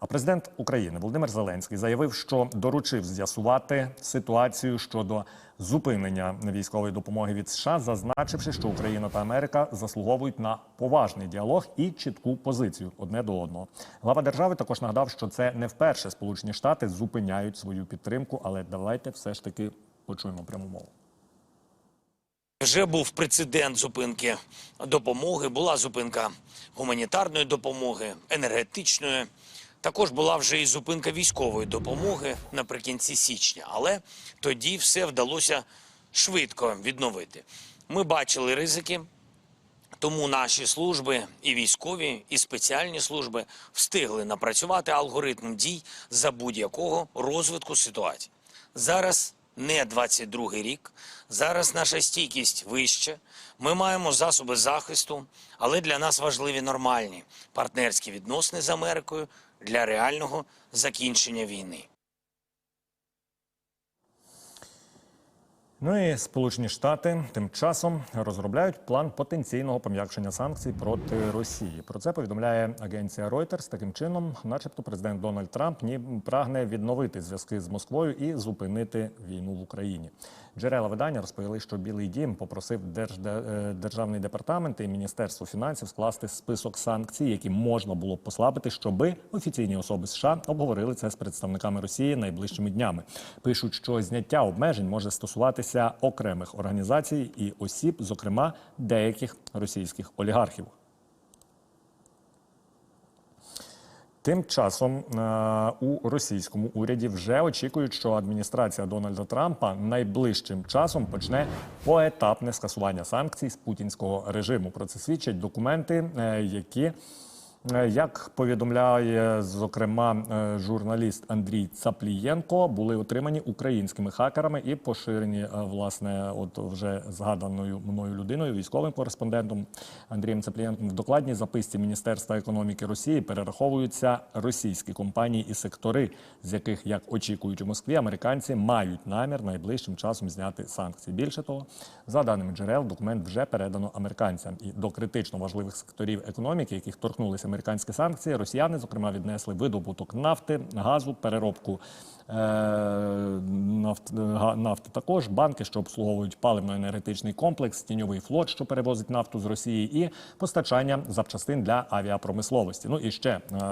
А президент України Володимир Зеленський заявив, що доручив з'ясувати ситуацію щодо зупинення військової допомоги від США, зазначивши, що Україна та Америка заслуговують на поважний діалог і чітку позицію одне до одного. Глава держави також нагадав, що це не вперше Сполучені Штати зупиняють свою підтримку, але давайте все ж таки почуємо пряму мову. Вже був прецедент зупинки допомоги, була зупинка гуманітарної допомоги, енергетичної. Також була вже і зупинка військової допомоги наприкінці січня, але тоді все вдалося швидко відновити. Ми бачили ризики, тому наші служби, і військові, і спеціальні служби встигли напрацювати алгоритм дій за будь-якого розвитку ситуації. Зараз не 22 рік, зараз наша стійкість вища. Ми маємо засоби захисту, але для нас важливі нормальні партнерські відносини з Америкою для реального закінчення війни. Ну і Сполучені Штати тим часом розробляють план потенційного пом'якшення санкцій проти Росії. Про це повідомляє агенція Reuters. Таким чином, начебто, президент Дональд Трамп ні прагне відновити зв'язки з Москвою і зупинити війну в Україні. Джерела видання розповіли, що Білий Дім попросив е, державний департамент і міністерство фінансів скласти список санкцій, які можна було б послабити, щоби офіційні особи США обговорили це з представниками Росії найближчими днями. Пишуть, що зняття обмежень може стосуватися окремих організацій і осіб, зокрема деяких російських олігархів. Тим часом е, у російському уряді вже очікують, що адміністрація Дональда Трампа найближчим часом почне поетапне скасування санкцій з путінського режиму. Про це свідчать документи, е, які Як повідомляє зокрема е, журналіст Андрій Цаплієнко, були отримані українськими хакерами і поширені е, власне, от вже згаданою мною людиною, військовим кореспондентом Андрієм Цаплієнком. В докладній записці Міністерства економіки Росії перераховуються російські компанії і сектори, з яких, як очікують у Москві, американці мають намір найближчим часом зняти санкції. Більше того, за даними джерел, документ вже передано американцям і до критично важливих секторів економіки, яких торкнулися американські санкції, росіяни, зокрема, віднесли видобуток нафти, газу, переробку е, нафт, нафти також, банки, що обслуговують паливно-енергетичний комплекс, тіньовий флот, що перевозить нафту з Росії, і постачання запчастин для авіапромисловості. Ну і ще е,